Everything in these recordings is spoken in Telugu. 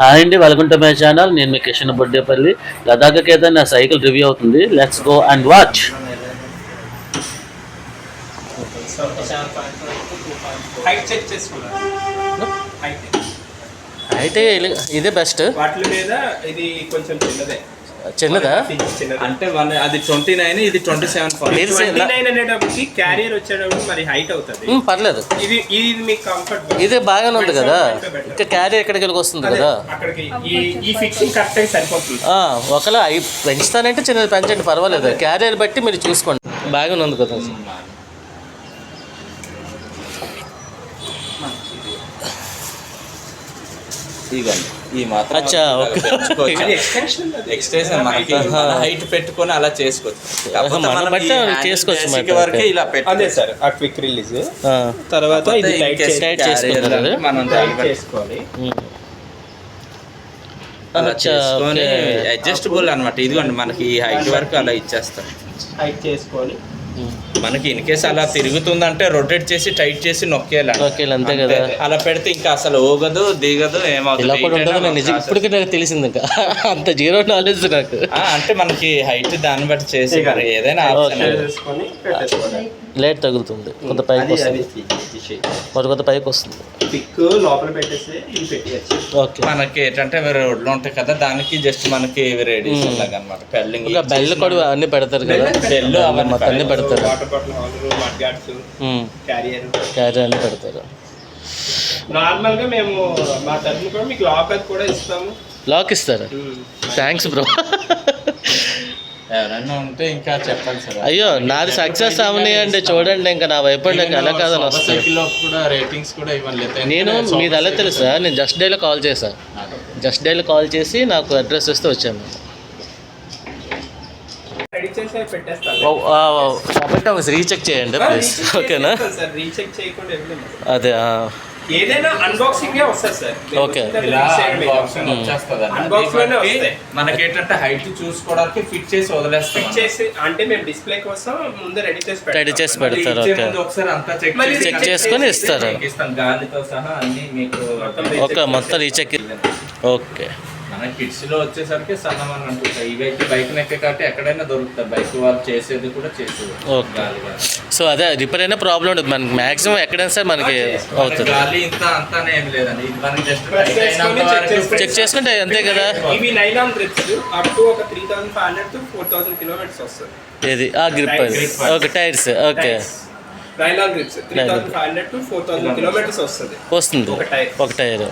హాయ్ అండి వెల్కమ్ టు మై ఛానల్ నేను మీ కిషన్ బొడ్డేపల్లి. లదాఖకి అయితే నా సైకిల్ రివ్యూ అవుతుంది. Let's go and watch height check చేసుకున్నాను హైట్ అయితే ఇదే బెస్ట్ వాటి మీద ఇది కొంచెం చిన్నదే. చిన్నదా? అంటే వన్ అది ట్వంటీ నైన్ ఇది ట్వంటీ సెవెన్ ట్వంటీ నైన్ అనేటప్పటికి క్యారియర్ వచ్చేటప్పుడు మరి హైట్ అవుతుంది. పర్లేదు. ఇది ఇది మీకు కంఫర్ట్ ఇదే బాగానే ఉంది కదా? ఇంకా క్యారీ ఎక్కడికి వెళ్ళి వస్తుంది కదా? ఈ ఫిక్సింగ్ కరెక్ట్ అయి సరిపోతుంది. ఒకవేళ అవి పెంచుతానంటే చిన్నది పెంచండి పర్వాలేదు. క్యారియర్ బట్టి మీరు చూసుకోండి. బాగానే ఉంది కదా? ఇదిగోండి ఈ మాత్రం అచ్చా, ఎక్స్టెన్షన్ మనకి. హైట్ పెట్టుకొని అలా చేసుకోవచ్చు. చేసుకోవచ్చు. వరకే ఇలా అదే సార్ ఆ క్విక్ రిలీజ్ ఆ, తర్వాత ఇది టైట్ in case చేసి టైట్ carrier చేసుకుంటారు అంటే మనం టైట్ చేసుకోవాలి. అలా చేసుకొని. అడ్జస్టబుల్ అనమాట ఇదిగోండి మనకి ఈ హైట్ వరకు అలా ఇచ్చేస్తాం హైట్ చేసుకొని ఉమ్. మనకి ఇన్ కేస్ అలా తిరుగుతుందంటే రొటేట్ చేసి టైట్ చేసి నొక్కేయాలి ఓకే, అంతే కదా. అలా పెడితే ఇంకా అసలు ఊగదు దిగదు ఇలా ఏమవుతుంది. ఇప్పటికీ నాకు తెలిసింది ఇంకా. అంత జీరో నాలెడ్జ్ నాకు. ఆ, అంటే మనకి హైట్ దాన్ని బట్టి చేసి మరి ఏదైనా లేట్ తగులుతుంది. కొంత పైకి వస్తుంది. మరి కొంత పైకి వస్తుంది. పిక్ లోపల పెట్టేస్తే ఇది పెట్టేయచ్చు. ఓకే. మనకి ఏంటంటే వేరే రోడ్లు ఉంటాయి కదా దానికి జస్ట్ మనకి రేడియేషన్ లాగా అనమాట పెల్లింగ్ ఇంకా బెల్ కూడా అన్ని పెడతారు కదా. బెల్ అవన్నీ అన్ని పెడతారు. వాటర్ బాటిల్ హాలర్ మడ్ గార్డ్స్ క్యారియర్ క్యారీ అన్ని పెడతారు. నార్మల్గా మేము మా తరఫున కూడా మీకు లాకర్ కూడా ఇస్తాము. లాక్ ఇస్తారా? థ్యాంక్స్ బ్రో ఎవరైనా ఉంటే ఇంకా చెప్పండి సార్. అయ్యో నాది సక్సెస్ అవనియండి చూడండి ఇంకా నా వైపు నాకు ఎలా కాదని వస్తాయి సైకిల్ కూడా రేటింగ్స్ కూడా ఇవ్వలేదు నేను మీది ఎలా తెలుసా? నేను జస్ట్ డేలో కాల్ చేశా. జస్ట్ డేలో కాల్ చేసి నాకు అడ్రస్ ఇస్తే వచ్చాను. రీచెక్ చేయండి ప్లీజ్ ఓకేనా అదే ఆ, ఏదైనా అన్బాక్సింగ్ వస్తుంది సార్. ఇలా అన్బాక్సింగ్. మనకి ఏంటంటే హైట్ చూసుకోవడానికి ఫిట్ చేసి వదిలేస్తాం. ఫిట్ చేసి అంటే మేము డిస్ప్లే కోసం ముందు రెడీ చేసి. రెడీ చేసి పెడతారు ఓకే ఒకసారి అంతా చెక్ చెక్ చేసుకొని ఇస్తారు. ఇస్తాం. గాలితో సహా అన్ని మీకు ఓకే మొత్తం రీచెక్ ఓకే మన కిడ్స్లో వచ్చేసరికి సన్నమని అంటుంటాయి ఇవైతే బైక్ నెక్కే కాబట్టి ఎక్కడైనా దొరుకుతాయి బైక్ వాళ్ళు చేసేది కూడా చేసేది ఓకే. సో అదే రిపేర్ అయినా ప్రాబ్లం ఉండదు. మనకి మాక్సిమం ఎక్కడైనా సరే మనకి అవుతుంది. గాలి ఇంత అంతానే ఏం లేదండి. ఇది మనకి జస్ట్ Press చేసుకొని check చేసుకొని- చెక్ చేసుకుంటే అంతే కదా. ఇవి నైలాన్ ట్రిప్స్ అప్ టు ఒక three thousand five hundred to four thousand kilometres వస్తుంది. ఏది? ఆ grip Grip. Okay tyres okay nylon trips three thousand five hundred to four thousand kilometres వస్తుంది. వస్తుంది. ఒక టైర్. ఒక టైర్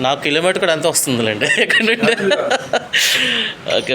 నాకు కిలోమీటర్ కూడా అంత వస్తుందిలేండి. ఎక్కడ నుండి? ఓకే.